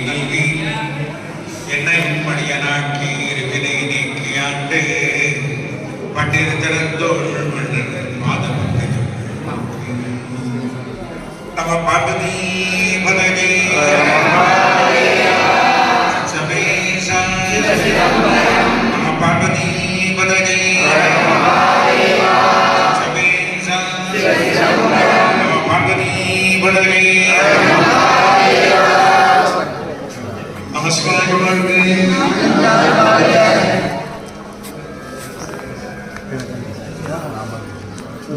நல்கி என்னை மடியனாக்கி இருவினை நீக்கி ஆண்டு பட்டிருத்திறந்தோள் மாதவத்தை நம பார்வதி பதவி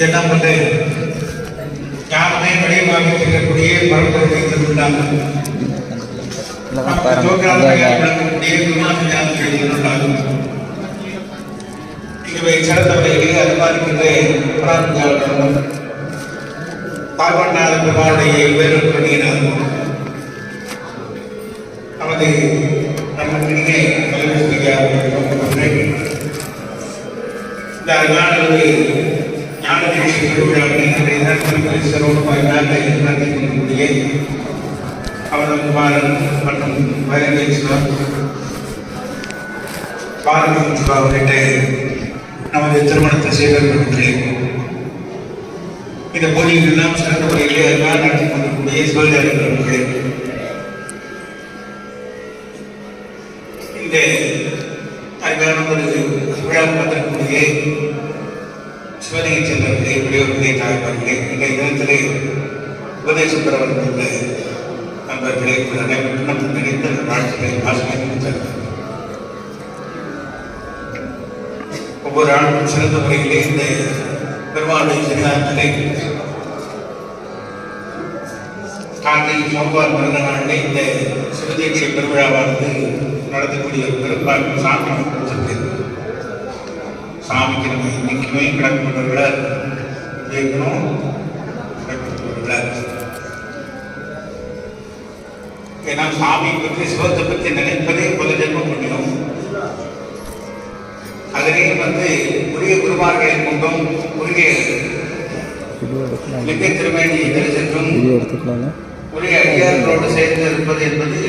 என்ன பண்ண யாருமே வடிவமாக இருக்கக்கூடிய குருநாதன் எழுதியுள்ளார்கள் இவை சிறந்தவரையிலே அனுமானிக்கின்ற பிரார்த்தனை பார்வண்ணாத பெருமாளுடைய வேறு பண்ணினார் நமது நம்ம இங்கே இந்த அவரது குமாரன் மற்றும் வைரவேஸ்வர் பாரதி உள்ளிட்ட நமது திருமணத்தை செய்திருக்கிறேன் இந்த பூஜைகள் எல்லாம் சிறந்த முறையிலே அருமையாக நடத்தி கொண்டிருக்கக்கூடிய இந்த அருமையான ஒரு விழா பார்த்திருக்கக்கூடிய சிவலிங்க செல்வர்களே பெரியவர்களே தாய்மார்களே இந்த இடத்திலே உபதேசம் பெற வந்துள்ள நண்பர்களே அனைவருக்கும் நினைத்த வாழ்த்துக்களை ஆசிரியர் ஒவ்வொரு ஆண்டும் சிறந்த முறையிலே இந்த பெருமாளை சிறுநாட்டிலே கார்த்திகை சோம்பார் பிறந்த நாளிலே இந்த சிவதீட்சை பெருவிழாவானது நடத்தக்கூடிய பெரும்பாலும் சாமி சாமிக்கு நம்ம இன்னைக்குமே கிடக்கப்படுறவர்கள இருக்கணும் கிடக்கப்படுறவர்கள ஏன்னா சாமி பற்றி சிவத்தை பற்றி நினைப்பதே பல ஜென்மம் முடியும் அதிலே வந்து உரிய குருமார்களின் முகம் உரிய லிங்க திருமேனியை உரிய அடியார்களோடு சேர்ந்து இருப்பது என்பது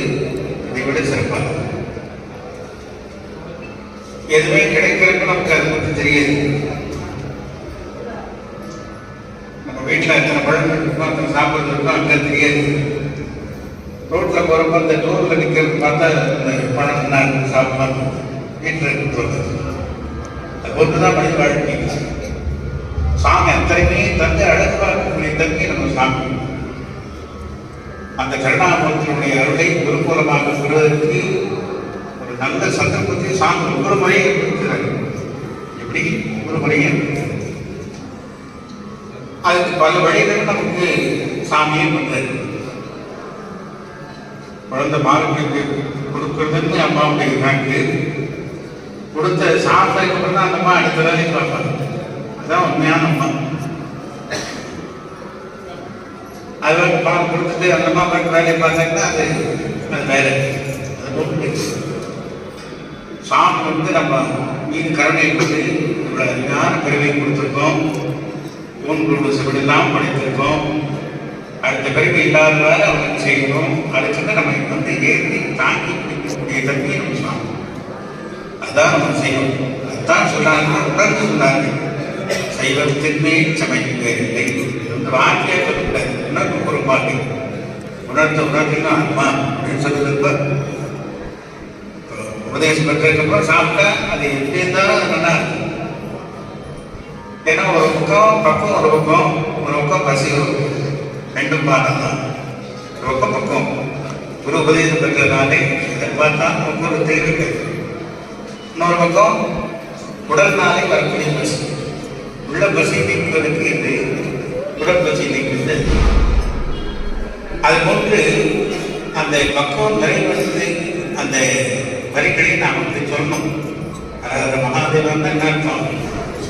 இதை விட சிறப்பானது. எதுவுமே கிடைக்கிறப்ப நமக்கு பற்றி தெரியாது. நம்ம வீட்டில் எத்தனை பழங்கள் இருக்கோ அத்தனை சாப்பிட்றது இருக்கோ அங்கே தெரியாது. ரோட்டில் போகிறப்ப அந்த டூரில் நிற்கிறது பார்த்தா அந்த பழம் என்ன இருக்கு சாப்பிடலாம் வீட்டில் இருக்கிறது அது ஒன்று தான் மனித வாழ்க்கை. சாமி அத்தனையுமே தந்து அழகு பார்க்கக்கூடிய தங்கி நம்ம சாமி அந்த கருணாமூர்த்தியுடைய அருளை குருமூலமாக பெறுவதற்கு ஒரு நல்ல சந்தர்ப்பத்தை சாமி ஒவ்வொரு முறையும் கொடுக்கிறார். எப்படி ஒரு முறையும் அதுக்கு பல வழிகள் நமக்கு சாமியை பண்றது குழந்தை மார்க்கு கொடுக்கறதுன்னு அம்மாவுடைய கணக்கு கொடுத்த சாப்பிட்டதுக்கு அப்புறம் தான் அந்த அம்மா அடுத்த வேலையை பார்ப்பாங்க. அதுதான் உண்மையான அம்மா. அது வந்து பணம் கொடுத்துட்டு அந்த அம்மா பார்க்க வேலையை பார்த்தாங்கன்னா அது அது வேற அது சாமி வந்து நம்ம மீது கருணை கொண்டு இவ்வளோ அருமையான பிறவை கொடுத்துருக்கோம். உங்களோட சிவனெல்லாம் படைத்திருக்கோம். அடுத்த பிறகு இல்லாதவாறு அவங்களுக்கு செய்யணும் அடுத்தது நம்ம வந்து ஏற்றி தாங்கி பிடிக்கக்கூடிய தன்மையை நம்ம அதான் நம்ம செய்யணும் அதுதான் சொல்றாங்க உணர்ந்து சொன்னாங்க சைவத்தின்மே சமைக்க வேறில்லை இது வந்து வார்த்தையே சொல்லக்கூடாது. உணர்வு ஒரு பாட்டு உணர்த்த உணர்த்துனா அம்மா அப்படின்னு சொல்லுறது உபதேசம் பெற்றதுக்கப்புறம் சாப்பிட்டா அது எப்படி இருந்தாலும் நல்லா இருக்கும். ஏன்னா ஒரு பக்கம் பக்கம் ஒரு பக்கம் ஒரு பக்கம் பசி ரெண்டும் பாடம் தான் ஒரு பக்கம் பக்கம் குரு உபதேசம் பெற்றதுனாலே இதை பார்த்தா ஒவ்வொரு தெளிவு இன்னொரு பக்கம் உடல்னாலே வரக்கூடிய பசி. உள்ள பசி நீக்குவதற்கு இது உடல் பசி நீக்குவது. அது போன்று அந்த பக்கம் நிறைவேறது அந்த வரிகளை நாம் வந்து சொல்லணும். அதாவது மகாதேவன் தான் என்ன அர்த்தம்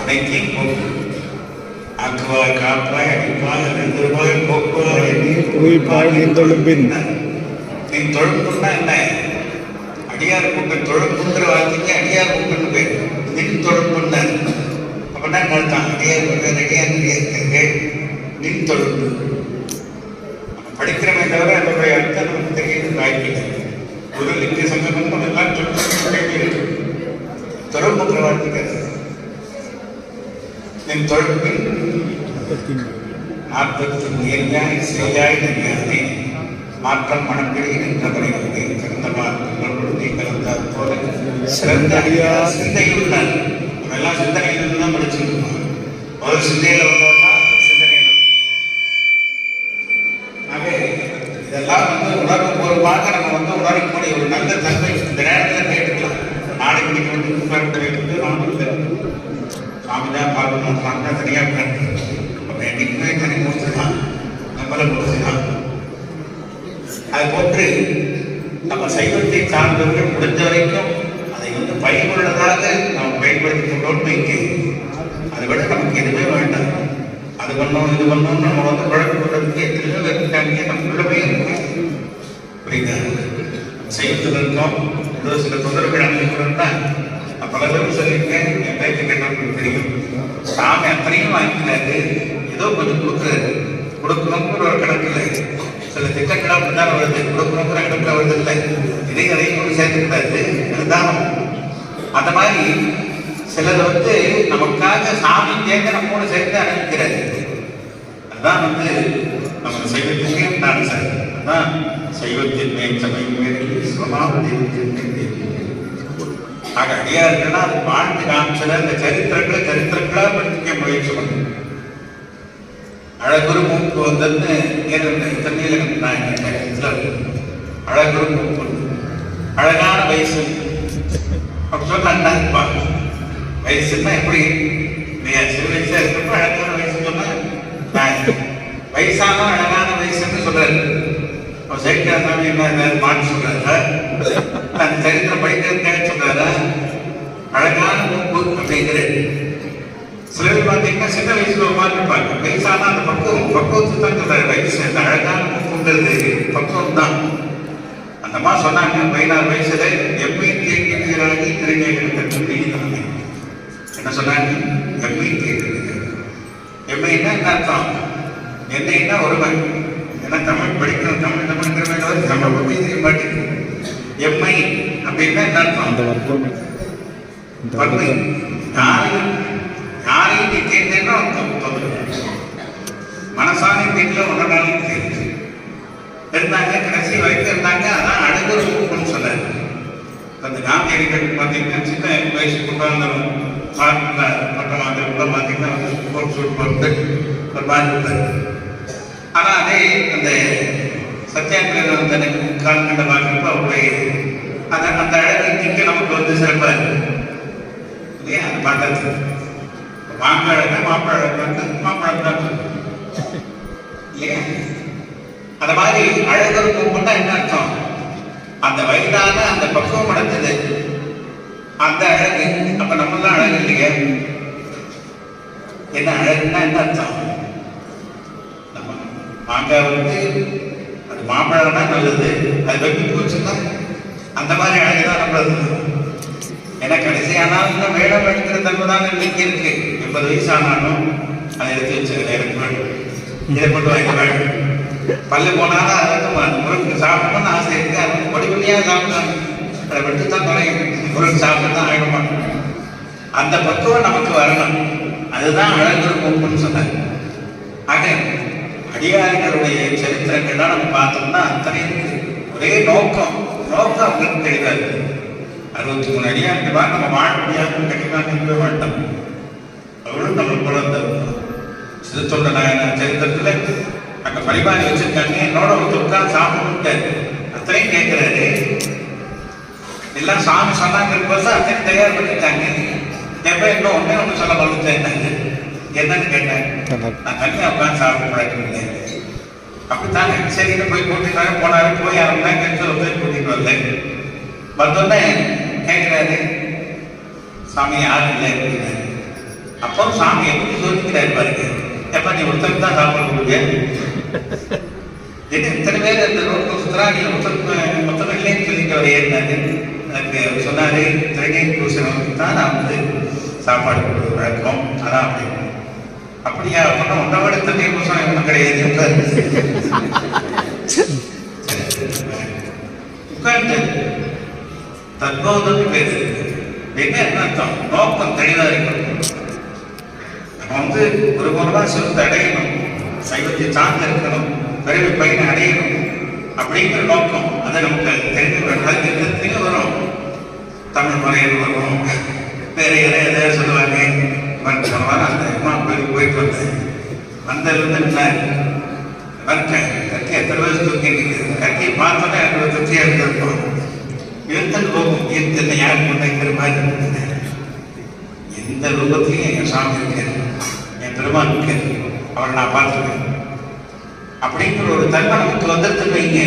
அனைத்தி ஆக்குவாய் காப்பாய் அடிப்பாய் அடைந்திருவாய் போக்குவாய் நீர் நீ தொழும்பின். நீ தொழும்புன்னா என்ன? அடியார் கூட்டம் தொழும்புங்கிற வார்த்தைக்கு அடியார் கூட்டம்னு பேர். நின் தொழும்புன்னார் அப்படின்னா அர்த்தம். அடியார் கூட்டம் அடியார் அடியார் நின் தொழும்பு. படிக்கிறவங்க தவிர அதனுடைய அர்த்தம் நமக்கு தெரியுது வாய்ப்பு இல்லை செல்வம் எல்லாம் சொல்லி தொழில் பக்கவாட்டுக்கிறது என் தொழில் நாற்பத்தி மூணு நாற்பத்தி உயர்ந்தாய் செய்யாய் தெரியாதே மாற்றம் மனப்பிடி சிறந்த மாற்றங்களோடு கலந்தார் போல. சிறந்த சிந்தையுடன் எல்லாம் சிந்தனையில் தான் படிச்சிருக்கோம். ஒரு சிந்தையில் வந்தவன்னா சிந்தனையில் ஆக இதெல்லாம் வந்து வாங்க நம்ம வந்து உணரக்கூடிய ஒரு நல்ல தன்மை இந்த நேரத்தில் கேட்டுக்கலாம் நாளைக்கு இன்னைக்கு வந்து உட்கார்ந்து நான் இல்லை சாமி தான் பார்க்கணும் சாமி தான் தனியாக உட்காந்து அப்போ என்றைக்குமே தனி மூச்சு தான் நம்மள மூச்சு தான் அது போன்று நம்ம சைவத்தை சார்ந்தவர்கள் முடிஞ்ச வரைக்கும் அதை வந்து பயனுள்ளதாக நாம் பயன்படுத்தி கொண்டோம் வைக்க அதை விட நமக்கு எதுவுமே வேண்டாம். அது பண்ணோம் இது பண்ணோம் நம்ம வந்து குழப்பப்படுறதுக்கு எத்தனையோ இருக்காங்க நம்ம உள்ளவே இருக்கு. புரியுதா சைவத்தில் இருக்கோம். ஏதோ சில தொந்தரவுகள் அனுப்பிக்கிறோம்னா நான் பல பேரும் சொல்லியிருக்கேன். என் பேச்சு கேட்டவங்களுக்கு தெரியும். சாமி அத்தனையும் வாங்கிக்கிறாரு ஏதோ கொஞ்சம் கொடுக்குறாரு கொடுக்கணுங்கிற ஒரு கணக்கில். சில திட்டங்கள் தான் வருது. கொடுக்கணுங்கிற கணக்கில் வருது இல்லை. இதையும் அதையும் கொண்டு சேர்த்துக்கூடாது அதுதான் அந்த மாதிரி சிலர் வந்து நமக்காக சாமி கேட்க நம்மோட சேர்த்து அனுப்பிக்கிறாரு. அதுதான் வந்து நம்ம சைவத்தின் நான் சார். அதான் சைவத்தின்மை மேல் சமயம் மேல் சுகமாவதேவத்தின் ஆக அடியார்கள்னா அது வாழ்ந்து காமிச்சத இந்த சரித்திரங்களை சரித்திரங்களா படிக்க முயற்சி பண்ணு அழகுரு மூப்பு வந்ததுன்னு ஏற்கனவே தண்ணியில் நான் அழகுரு மூப்பு அழகான வயசு. அப்படி சொன்னா வயசுன்னா எப்படி? நீ சிறு வயசா இருக்கிறப்ப அழகான வயசு சொன்னா வயசான அழகான வயசுன்னு சொல்றாரு. இப்போ சைக்கிள் சாமி என்ன மாற்றி சொல்றாரு? அந்த சரித்திரம் படிக்கிறதுக்காக சொல்றாரா? அழகான மூப்பு அப்படிங்கிறது சிலர் பார்த்தீங்கன்னா சின்ன வயசுல ஒரு மாதிரி இருப்பாங்க. வயசான அந்த பக்குவம் பக்குவத்தை தான் சொல்றாரு. வயசு அந்த அழகான மூப்புங்கிறது பக்குவம் தான் அந்த அம்மா சொன்னாங்க பதினாறு வயசுல எம்மை கேட்கிறாங்க திருநேகத்தை சொல்லியிருந்தாங்க என்ன சொன்னாங்க? எம்மை கேட்கிறது எம்மைன்னா என்ன அர்த்தம்? என்னைன்னா ஒருவன். ஏன்னா தமிழ் படிக்கணும் தமிழ் தமிழ்ங்கிற தமிழ் பற்றி தெரிய மாட்டேங்குது எம்மை அப்படின்னா என்ன அந்த வர்க்கம். யாரையும் யாரையும் நீ கேட்டேன்னா மனசானை கேட்கல உடனாலையும் கேட்டு இருந்தாங்க கடைசி வரைக்கும் இருந்தாங்க அதான் அழகு ரூபம்னு சொன்னாரு. அந்த காந்தியடிகள் பார்த்தீங்கன்னா சின்ன வயசு கொண்டாந்தவன் பார்க்கல பட்டமாக உள்ள பார்த்தீங்கன்னா கோட் சூட் போட்டு ஒரு இருப்பாரு ஆனால் அதே அந்த சத்தியாகிரகம் தனக்கு கால்கண்டமாக இருப்ப அவருடைய அந்த அந்த அழகு இங்கே நமக்கு வந்து சிறப்பாக இருக்கு. இல்லையா? அது பார்த்தாச்சு மாம்பழ அழகு மாம்பழ அழகு மாம்பழம் தான் இல்லையா? அந்த மாதிரி அழகு கூப்பிட்டா என்ன அர்த்தம்? அந்த வயதான அந்த பக்குவம் அடைஞ்சது. அந்த அழகு அப்ப நம்ம தான் அழகு இல்லையா? என்ன அழகுன்னா என்ன அர்த்தம்? மாங்காய் வந்து அது மாம்பழம்னா நல்லது. அது வெட்டி போச்சுன்னா அந்த மாதிரி அழகு தான் நம்மளது. ஏன்னா கடைசியானாலும் இன்னும் மேடம் எடுக்கிற தன்மை தான் இன்னைக்கு இருக்கு. எண்பது வயசானாலும் அதை எடுத்து வச்சுக்கிறேன் எனக்கு வேணும் இதை கொண்டு வாங்க பல்லு போனாலும் அது வந்து ம- சாப்பிடணும்னு ஆசை இருக்கு. அது வந்து பொடி சாப்பிடணும் அதை விட்டு தான் தொலையும். முருகன் சாப்பிட்டு தான் ஆகிட மாட்டோம் அந்த பக்குவம் நமக்கு வரணும். அதுதான் அழகு மூப்புன்னு சொன்னாங்க அதிகாரிகளுடைய சரித்திரங்கள்லாம் நம்ம பார்த்தோம்னா அத்தனை ஒரே நோக்கம் நோக்கம் அவங்களுக்கு தெரியாது அறுபத்தி மூணு அடியாருக்கு நம்ம வாழ முடியாது கண்டிப்பாக நிற்க மாட்டோம் அவளும் நம்ம குழந்தை சிறுத்தொண்ட நாயன சரித்திரத்தில் அந்த பரிமாறி வச்சிருக்காங்க. என்னோட ஒருத்தர் உட்கார்ந்து சாப்பிட்டு அத்தனையும் கேட்கிறாரு எல்லாம் சாமி சொன்னாங்க போது அத்தனை தயார் பண்ணிட்டாங்க. எப்போ இன்னும் ஒன்றே ஒன்று சொல்ல மறுத்தாங்க என்னன்னு கேட்டேன். நான் தனியா உட்கார்ந்து சாப்பிட பழக்கமில்லை அப்படித்தாங்க சரின்னு போய் கூட்டிட்டு போனாரு போய் கழிச்சு ஒரு போய் கூட்டிட்டு வரல வந்தோடனே கேட்கிறாரு சாமி யாரும் இல்லை அப்படின்னாரு. அப்போ சாமி எப்படி சோதிக்கிறாரு பாருங்க. எப்ப நீ ஒருத்தருக்கு தான் சாப்பிட இது இத்தனை பேர் இந்த ரோட்டில் சுற்றுறா நீ ஒருத்தருக்கு மொத்தம் இல்லைன்னு சொல்லிட்டு அவர் ஏறினாரு எனக்கு சொன்னாரு திரைகை பூசணம் தான் நான் வந்து சாப்பாடு கொடுக்குற வழக்கம்? அதான் அப்படி. அப்படியா? அப்படின்னா உன்னை விட ஒன்றும் கிடையாது உட்கார்ந்து தத்போதம்னு பேசு என்ன அர்த்தம்? நோக்கம் தெளிவா இருக்கணும். நம்ம வந்து ஒரு பொருளா சிவத்தை அடையணும். சைவத்தை சார்ந்து இருக்கணும். பிறகு பையனை அடையணும். அப்படிங்கிற நோக்கம். அதை நமக்கு தெரிஞ்சு வரும். தமிழ் முறையில் வரும். வேற யாரும் எதாவது சொல்லுவாங்க. இவன் சொல்லுவாங்க அந்த அம்மா கோயிலுக்கு போயிட்டு வந்தேன். வந்ததுலேருந்து என்ன வரட்டேன் கத்தி எத்தனை வயசு தூக்கிட்டு கற்கையை பார்த்தோன்னே எனக்கு திருப்தியாக இருந்திருக்கும் இருந்தல் போகும் இருந்தது யார் கொண்டிருக்கிற மாதிரி இருந்தது? எந்த ரூபத்திலையும் என் சாமி இருக்காரு. என் பெருமான் இருக்காரு. அவரை நான் பார்த்துருக்கேன். அப்படிங்கிற ஒரு தன்மை நமக்கு வந்துருது வைங்க.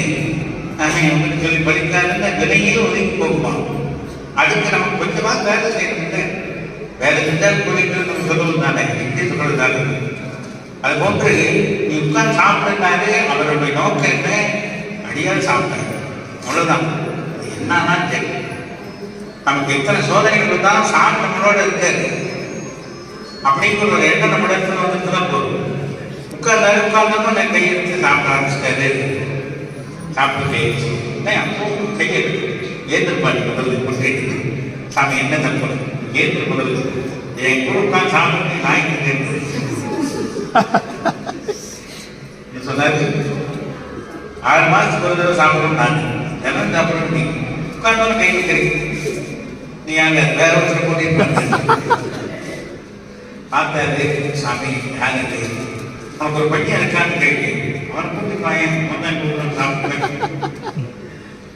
நாம உங்களுக்கு சொல்லி படிக்காதுன்னா விலையே ஒதுங்கி போகுமா? அதுக்கு நம்ம கொஞ்சமாக வேலை செய்யணும்ல. வேலை செஞ்சால் குளிக்கிறது நம்ம தானே இங்கே தானே அது போன்று நீ உட்கார் சாப்பிட்டாரு அவருடைய நோக்கம் என்ன? அடியால் சாப்பிட்டாரு. அவ்வளவுதான். என்னன்னா தெரியும் நமக்கு எத்தனை சோதனைகள் தான் சாமி நம்மளோட இருக்காரு. அப்படிங்கிற ஒரு எண்ணம் நம்ம இடத்துல வந்துட்டு தான் போகும் உட்கார்ந்தாரு உட்கார்ந்தப்ப நான் கையெழுத்து சாப்பிட ஆரம்பிச்சிட்டாரு. சாப்பிட்டு அப்போ கையை ஏந்திருப்பாரு முதல்ல கொண்டு சாமி என்ன தப்பு ஏற்று முதல்ல. என் உட்கார்ந்து சாப்பிட்டு நாய்க்கு கேட்டு சொன்னாரு ஆறு மாசத்துக்கு ஒரு தடவை சாப்பிடணும் நான் தினம் சாப்பிடணும் நீ உட்கார்ந்தாலும் கை வைக்கிறீங்க நீ அங்க வேற ஒருத்தர் கூட்டிட்டு பார்த்தாரு சாமி யாரு அவனுக்கு ஒரு பையன் இருக்கான்னு கேட்டு அவன் கூட்டி மொத்தம் கூப்பிட்டு சாப்பிட்டு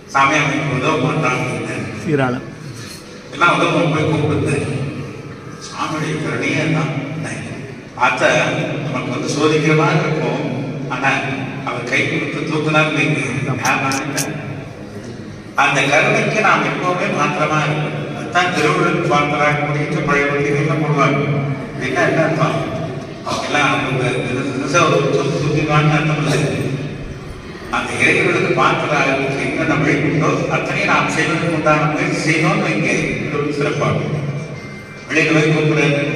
சாமி அவனுக்கு உதவ மாட்டான் எல்லாம் உதவும் போய் கூப்பிடுது சாமியுடைய கருணையே தான் அத்த நமக்கு வந்து சோதிக்கிற மாதிரி இருக்கும். ஆனா அவர் கை கொடுத்து தூக்கினார் வைங்க அந்த கருணைக்கு நாம் எப்பவுமே மாத்திரமா இருக்கும் அதான் திருவிழா பார்த்தராக முடித்து பழைய வண்டிகள்லாம் போடுவாங்க. என்ன என்ன அர்த்தம்? எல்லாம் அவங்க தூக்கிவான்னு அர்த்தம் இல்லை அந்த இறைவனுக்கு மாத்திராக என்னென்ன வழிபட்டோ அத்தனையும் நாம் செய்வதற்கு உண்டான முயற்சி செய்யணும்னு இங்கே சிறப்பாக சிறப்பாகும். வெளியில் போய்